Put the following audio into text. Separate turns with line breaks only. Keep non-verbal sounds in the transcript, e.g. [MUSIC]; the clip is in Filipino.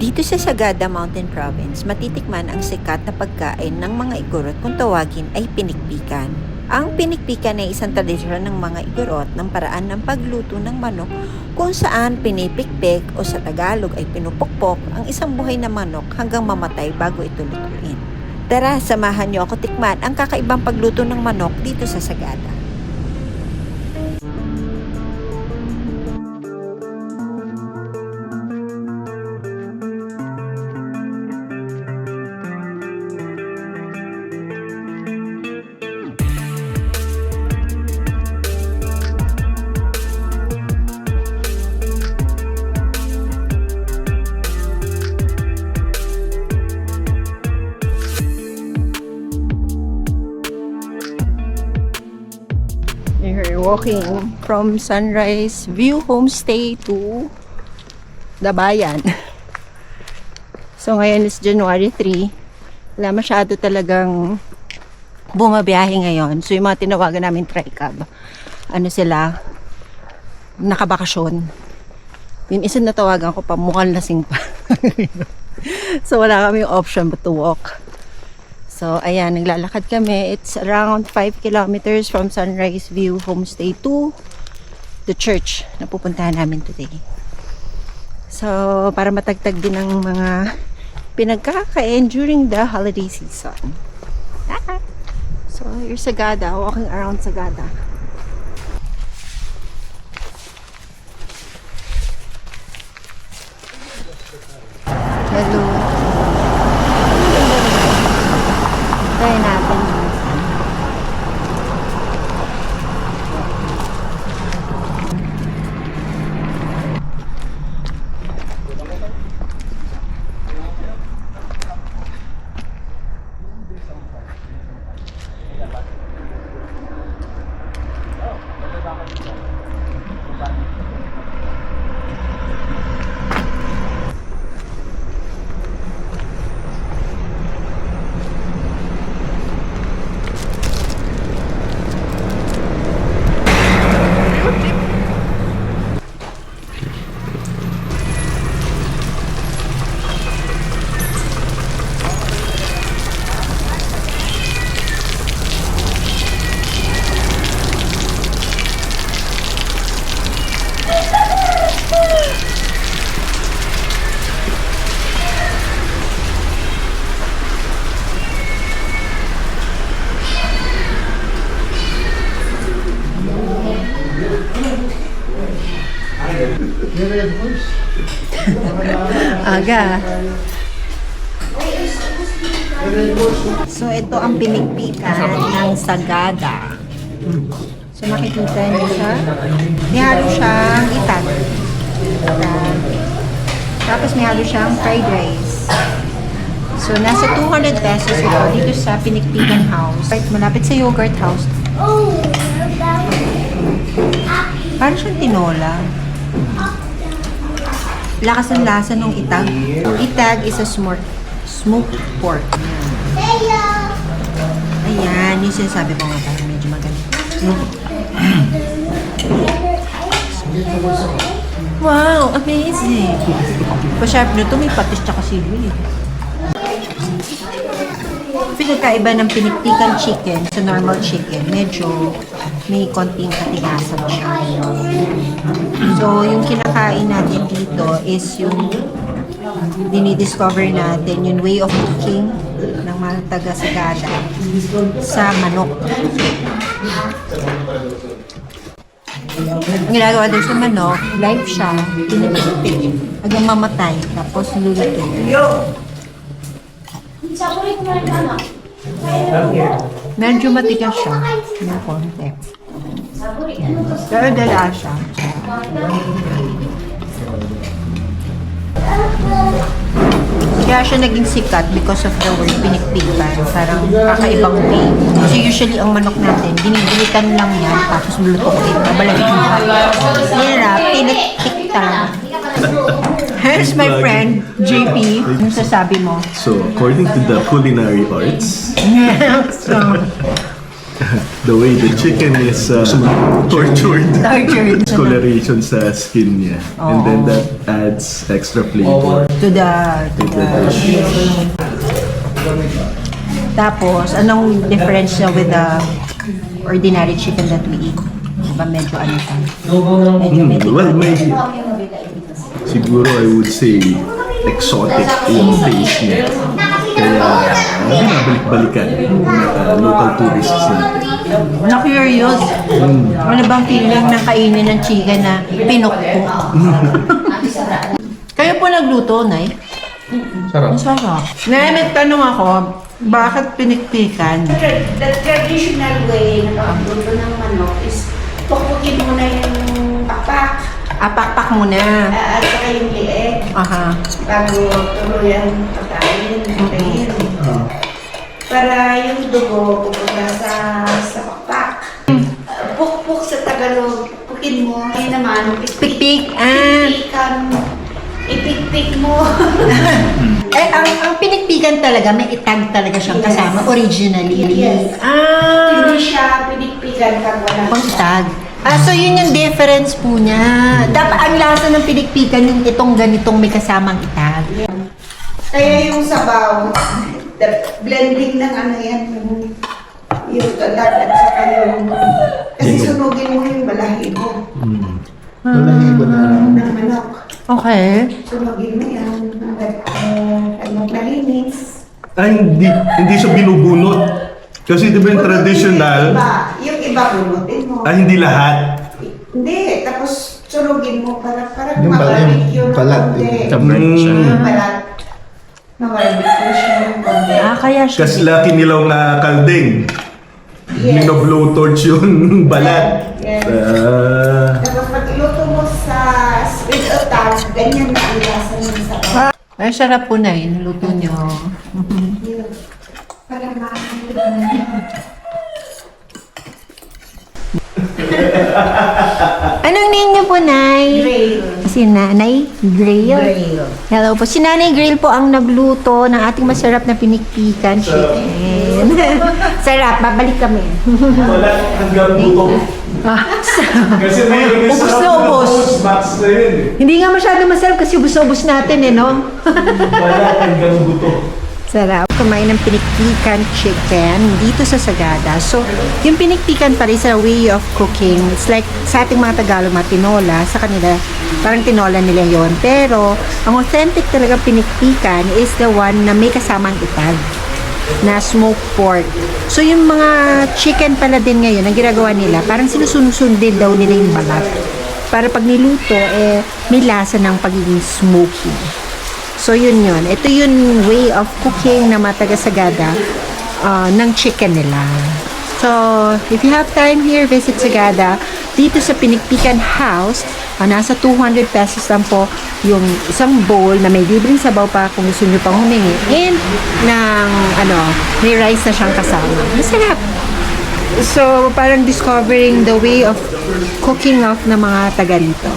Dito sa Sagada Mountain Province, matitikman ang sikat na pagkain ng mga Igorot kung tawagin ay pinikpikan. Ang pinikpikan ay isang tradisyon ng mga Igorot ng paraan ng pagluto ng manok kung saan pinipikpik o sa Tagalog ay pinupukpok ang isang buhay na manok hanggang mamatay bago ito lutuin. Tara, samahan niyo ako tikman ang kakaibang pagluto ng manok dito sa Sagada. Walking from Sunrise View Homestay to Dabayan. [LAUGHS] So ngayon is January 3. Wala masyado talagang bumabiyahe ngayon. So yung mga tinawagan namin tricab, ano sila, nakabakasyon. Yung isa na tawagan ko pa, mukhang lasing pa. [LAUGHS] so wala kami option but to walk. So, ayan, naglalakad kami. It's around 5 kilometers from Sunrise View Homestay to the church na pupuntahan namin today. So, para matagtag din ng mga pinagkakain during the holiday season. Ah! So, here's Sagada, walking around Sagada. Hello. Try natin. Aga. So, ito ang pinigpikan ng Sagada. So, makikita niyo siya. May halo siyang itag. Itag. Tapos may halo siyang fried rice. So, nasa 200 pesos ito dito sa Pinikpikan House. Right, malapit sa Yogurt House. Parang siyang tinola. Lakas ng lasa ng itag. Ang itag is a smoked, smoked pork. Ayan, yung sinasabi ko nga parang medyo magaling. Wow, amazing! Pa-sharp nito, may patis tsaka sili. Pinagkaiba ng piniktikan chicken sa normal chicken, medyo may konting katigasan siya. So, yung kinakain natin dito is yung dinidiscover natin yung way of cooking ng mga taga-sagada sa manok. Ang ginagawa din sa manok, live siya, pinipipit hanggang mamatay, tapos niluluto. Medyo matigas siya, ng konti. Pero dala siya. Kaya siya naging sikat because of the word pinikpikan. Parang kakaibang way. Kasi usually ang manok natin, dinidilikan lang yan, tapos lulutukin, babalagin mo. Hirap, pinikpik talaga. Here's my friend, JP. Ano sasabi mo?
So, according to the culinary arts, [LAUGHS]
so,
the way the chicken is uh, tortured, [LAUGHS]
tortured.
coloration sa skin niya. And then that adds extra flavor.
To the, to the Tapos, anong difference niya with the ordinary chicken that we eat? Diba medyo ano siya? Medyo,
Hmm,
medyo.
well, maybe. Siguro I would say exotic yung taste niya. Kaya binabalik-balikan yung uh, local tourists natin.
Na-curious. Ano bang feeling ng kainin ng chicken na pinukpok? [LAUGHS] Kayo po nagluto, Nay?
Sarap.
Sarap. Nay, may tanong ako, bakit pinikpikan?
the traditional way na pagluto ng manok is pukukin mo na yung papak
Apakpak mo na.
ah, at saka yung lieg
Aha.
bago tuluyan pagkain, patayin. Para yung dugo pupunta sa, sa pakpak. Ah, Pukpuk sa Tagalog, pukin mo. Ay naman,
Pikpik. Ah.
Pikpikan. Ipikpik mo. [LAUGHS]
Eh, ang, ang pinikpikan talaga, may itag talaga siyang
Yes.
kasama originally.
Yes.
Ah,
Hindi siya pinikpikan pag wala
pang tag. Ah, so yun yung difference po niya. Dapat ang lasa ng pinikpikan yung itong ganitong may kasamang itag.
Kaya yung sabaw, the blending ng ano yan, yung, yung talag at saka yung, kasi sunugin mo yung balahibo
Balahibo na.
ng manok.
Okay.
Sunugin mo yan, uh, ano, malinis.
Ay, hindi, hindi siya binubunot. Kasi di ba yung traditional,
iba, bunutin mo.
ay hindi lahat.
Hindi, tapos sunugin mo para, para
Yung
mabarbecue
yung
ng
balat,
konti.
yung
siya.
Yung balat. Mabarbecue siya ng konti.
Ah, kaya siya.
Kasi laki nilaw na kalding.
Yes.
Yung [LAUGHS] balat.
Yes.
Ah.
Tapos pag iluto mo sa sweet o tag, ganyan na ang lasa ng sabaw.
Ay, sarap po na yun. Luto niyo.
Yun. Para ma- [LAUGHS]
Anong name niyo po, Nay?
Grail.
Si Nanay Grail.
Grail.
Hello po. Si Nanay Grail po ang nagluto ng ating masarap na pinikpikan chicken. [LAUGHS] Sarap. Babalik kami.
Wala [LAUGHS] hanggang buto.
Ah,
Kasi may
Ubus na ubus.
Max na yun eh.
Hindi nga masyado masarap kasi ubus-ubus natin eh, no?
Wala hanggang buto.
Sarap. Kumain ng pinikpikan chicken dito sa Sagada. So, yung pinikpikan pa rin sa way of cooking. It's like sa ating mga Tagalog, mga tinola. Sa kanila, parang tinola nila yon Pero, ang authentic talaga pinikpikan is the one na may kasamang itag na smoked pork. So, yung mga chicken pala din ngayon, ang ginagawa nila, parang sinusunod-sunod daw nila yung balat. Para pag niluto, eh, may lasa ng pagiging smoky. So, yun yun. Ito yung way of cooking na mataga-sagada uh, ng chicken nila. So, if you have time here, visit Sagada. Dito sa Pinikpikan House, ah, nasa 200 pesos lang po yung isang bowl na may libreng sabaw pa kung gusto nyo pang humingi. And ng, ano, may rice na siyang kasama. Masarap. So, parang discovering the way of cooking of ng mga taga rito.